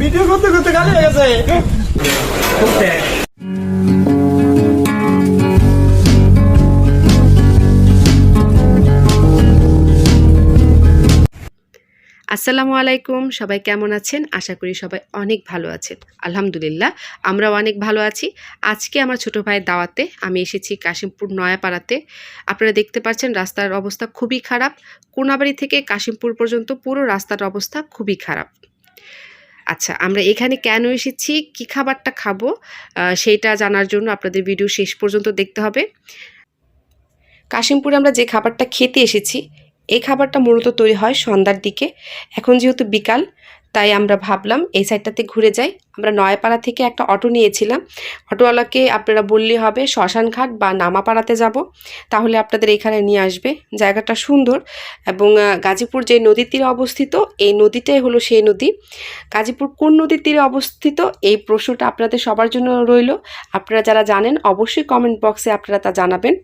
Video করতে করতে গালি হয়ে গেছে। আসসালামু আলাইকুম, সবাই কেমন আছেন? আশা করি সবাই অনেক ভালো আছেন। আলহামদুলিল্লাহ, আমরাও অনেক ভালো আছি। আজকে আমার ছোট ভাইয়ের দাওয়াতে আমি এসেছি কাশিমপুর নয়াপাড়াতে। আপনারা দেখতে পাচ্ছেন রাস্তার অবস্থা খুবই খারাপ। কোনাবাড়ি থেকে কাশিমপুর পর্যন্ত পুরো রাস্তার অবস্থা খুবই খারাপ। আচ্ছা আমরা এখানে কেন এসেছি? কি খাবারটা খাব? সেইটা জানার জন্য আপনাদের ভিডিও শেষ পর্যন্ত দেখতে হবে। কাশিমপুরে আমরা যে খাবারটা খেতে এসেছি এই খাবারটা মূলত তৈরি হয় সন্ধ্যার দিকে। এখন যেহেতু বিকাল, তাই আমরা ভাবলাম এই সাইডটাতে ঘুরে যাই। আমরা নয়াপাড়া থেকে একটা অটো নিয়েছিলাম। অটোওয়ালাকে আপনারা বললে হবে, শ্মশানঘাট বা নামাপাড়াতে যাব। তাহলে আপনাদের এখানে নিয়ে আসবে। জায়গাটা সুন্দর এবং গাজীপুর যে নদীর তীরে অবস্থিত, এই নদীটাই হলো সেই নদী। গাজীপুর কোন নদীর তীরে অবস্থিত, এই প্রশ্নটা আপনাদের সবার জন্য রইল। আপনারা যারা জানেন, অবশ্যই কমেন্ট বক্সে আপনারা তা জানাবেন।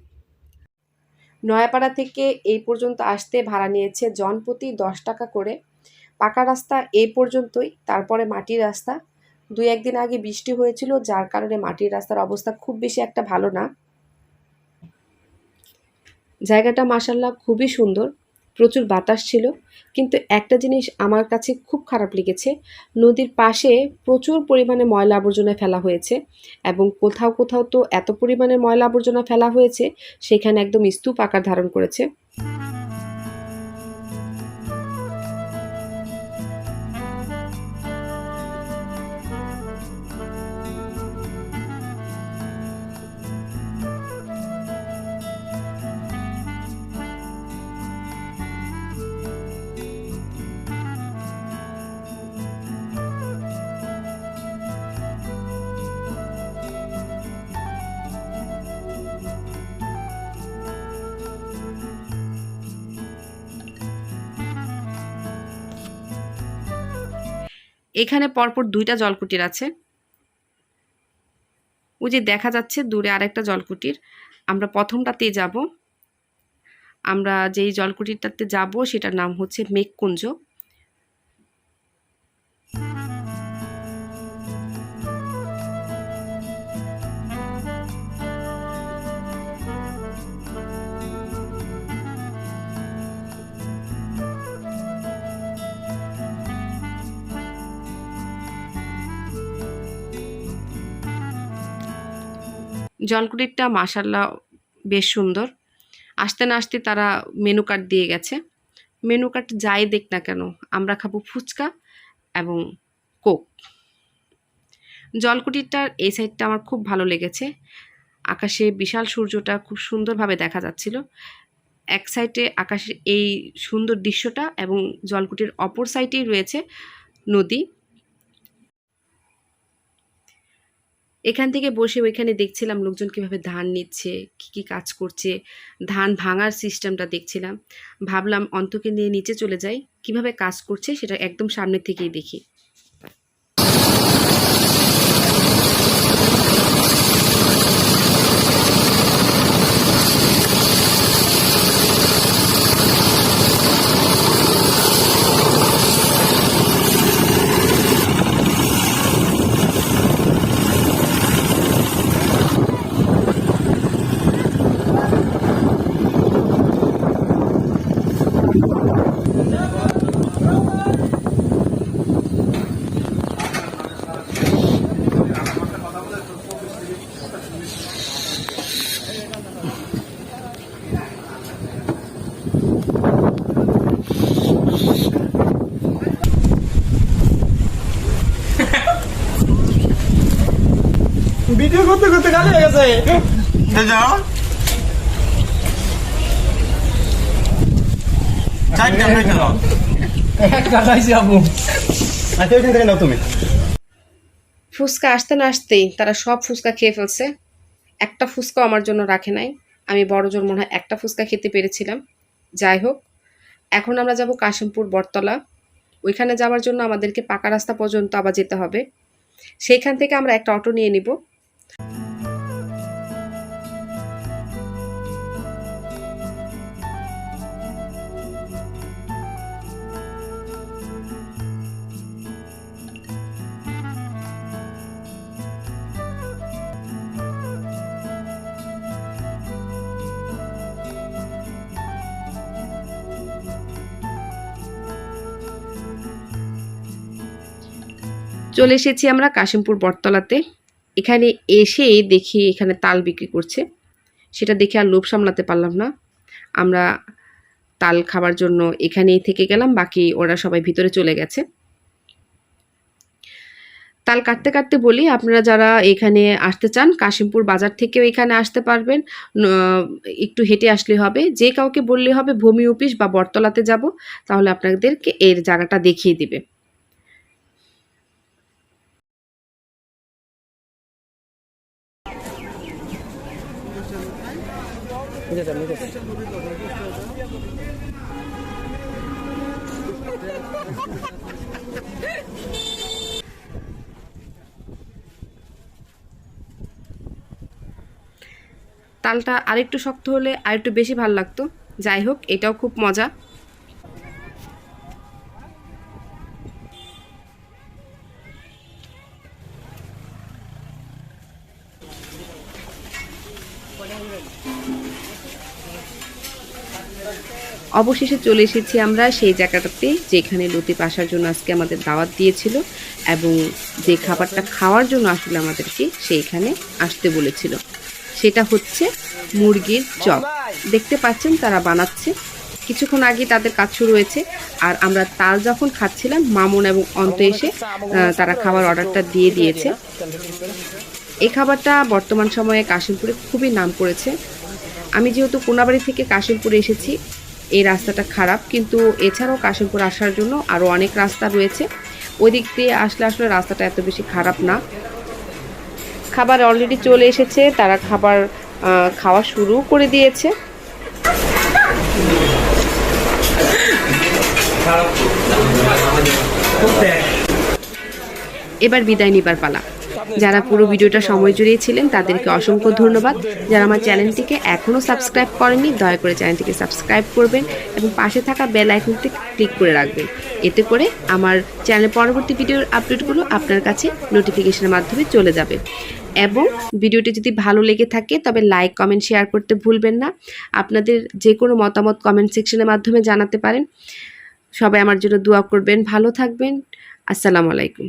নয়াপাড়া থেকে এই পর্যন্ত আসতে ভাড়া নিয়েছে জন প্রতি দশ টাকা করে। পাকা রাস্তা এই পর্যন্তই, তারপরে মাটির রাস্তা। দুই একদিন আগে বৃষ্টি হয়েছিল, যার কারণে মাটির রাস্তার অবস্থা খুব বেশি একটা ভালো না। জায়গাটা মাসাল্লাহ খুবই সুন্দর। প্রচুর বাতাস ছিল, কিন্তু একটা জিনিস আমার কাছে খুব খারাপ লেগেছে, নদীর পাশে প্রচুর পরিমাণে ময়লা আবর্জনা ফেলা হয়েছে এবং কোথাও কোথাও তো এত পরিমাণে ময়লা আবর্জনা ফেলা হয়েছে, সেখানে একদম স্তূপ আকার ধারণ করেছে। এখানে পরপর দুইটা জলকুটির আছে। ওই যে দেখা যাচ্ছে দূরে আরেকটা জলকুটির। আমরা প্রথমটাতে যাব। আমরা যেই জলকুটিরটাতে যাব, সেটার নাম হচ্ছে মেঘকুঞ্জ। জলকুটিরটা মাসাল্লাহ বেশ সুন্দর। আসতে না আসতে তারা মেনু কার্ড দিয়ে গেছে। মেনু কার্ড যাই দেখ না কেন, আমরা খাব ফুচকা এবং কোক জলকুটিরটার এই সাইডটা আমার খুব ভালো লেগেছে। আকাশে বিশাল সূর্যটা খুব সুন্দরভাবে দেখা যাচ্ছিল। এক সাইডে আকাশে এই সুন্দর দৃশ্যটা এবং জলকুটির অপর সাইডেই রয়েছে নদী। এখান থেকে বসে ওইখানে দেখছিলাম লোকজন কীভাবে ধান নিচ্ছে, কি কি কাজ করছে, ধান ভাঙার সিস্টেমটা দেখছিলাম। ভাবলাম অন্তকে নিয়ে নিচে চলে যাই, কীভাবে কাজ করছে সেটা একদম সামনে থেকেই দেখি। ভিডিও করতে করতে গালি হয়ে গেছে। যাও। আচ্ছা ফুচকা আসতে না আসতেই তারা সব ফুচকা খেয়ে ফেলছে। একটা ফুচকাও আমার জন্য রাখে নাই। আমি বড় জোর মনে হয় একটা ফুচকা খেতে পেরেছিলাম। যাই হোক, এখন আমরা যাব কাশিমপুর, বটতলা। ওইখানে যাওয়ার জন্য আমাদেরকে পাকা রাস্তা পর্যন্ত আবার যেতে হবে। সেইখান থেকে আমরা একটা অটো নিয়ে নিব। চলে এসেছি আমরা কাশিমপুর বটতলাতে। এখানে এসে দেখি এখানে তাল বিক্রি করছে। সেটা দেখে আর লোভ সামলাতে পারলাম না। আমরা তাল খাবার জন্য এখানেই থেকে গেলাম, বাকি ওরা সবাই ভিতরে চলে গেছে। তাল কাটতে কাটতে বলি, আপনারা যারা এখানে আসতে চান, কাশিমপুর বাজার থেকেও এখানে আসতে পারবেন। একটু হেঁটে আসলে হবে। যে কাউকে বললে হবে, ভূমি অফিস বা বটতলাতে যাব, তাহলে আপনাদেরকে এর জায়গাটা দেখিয়ে দিবে। তালটা আরেকটু শক্ত হলে আরেকটু বেশি ভালো লাগতো। যাই হোক এটাও খুব মজা। অবশেষে চলে এসেছি আমরা সেই জায়গাটাতে, যেখানে লতিফ আসার জন্য আজকে আমাদের দাওয়াত দিয়েছিল এবং যে খাবারটা খাওয়ার জন্য আসলে আমাদেরকে সেইখানে আসতে বলেছিল। সেটা হচ্ছে মুরগির চপ। দেখতে পাচ্ছেন তারা বানাচ্ছে কিছুক্ষণ আগে তাদের কাজ শুরু হয়েছে। আর আমরা তাল যখন খাচ্ছিলাম, মামুন এবং অন্ত এসে তারা খাবার অর্ডারটা দিয়ে দিয়েছে। এই খাবারটা বর্তমান সময়ে কাশিমপুরে খুবই নাম করেছে। আমি যেহেতু কোনাবাড়ি থেকে কাশিমপুরে এসেছি, এই রাস্তাটা খারাপ, কিন্তু এছাড়াও কাশিমপুর আসার জন্য আরও অনেক রাস্তা রয়েছে। ওই দিক দিয়ে আসলে আসলে রাস্তাটা এত বেশি খারাপ না। খাবার অলরেডি চলে এসেছে, তারা খাবার খাওয়া শুরু করে দিয়েছে। এবার বিদায় নিবার পালা। যারা পুরো ভিডিওটা সময় জুড়িয়ে ছিলেন তাদেরকে অসংখ্য ধন্যবাদ। যারা আমার চ্যানেলটিকে এখনও সাবস্ক্রাইব করেননি, দয়া করে চ্যানেলটিকে সাবস্ক্রাইব করবেন এবং পাশে থাকা বেল আইকনটি ক্লিক করে রাখবেন। এতে করে আমার চ্যানেল পরবর্তী ভিডিওর আপডেটগুলো আপনার কাছে নোটিফিকেশনের মাধ্যমে চলে যাবে। এবং ভিডিওটি যদি ভালো লেগে থাকে, তবে লাইক কমেন্ট শেয়ার করতে ভুলবেন না। আপনাদের যে কোনো মতামত কমেন্ট সেকশনের মাধ্যমে জানাতে পারেন। সবাই আমার জন্য দোয়া করবেন ভালো থাকবেন। আসসালামু আলাইকুম।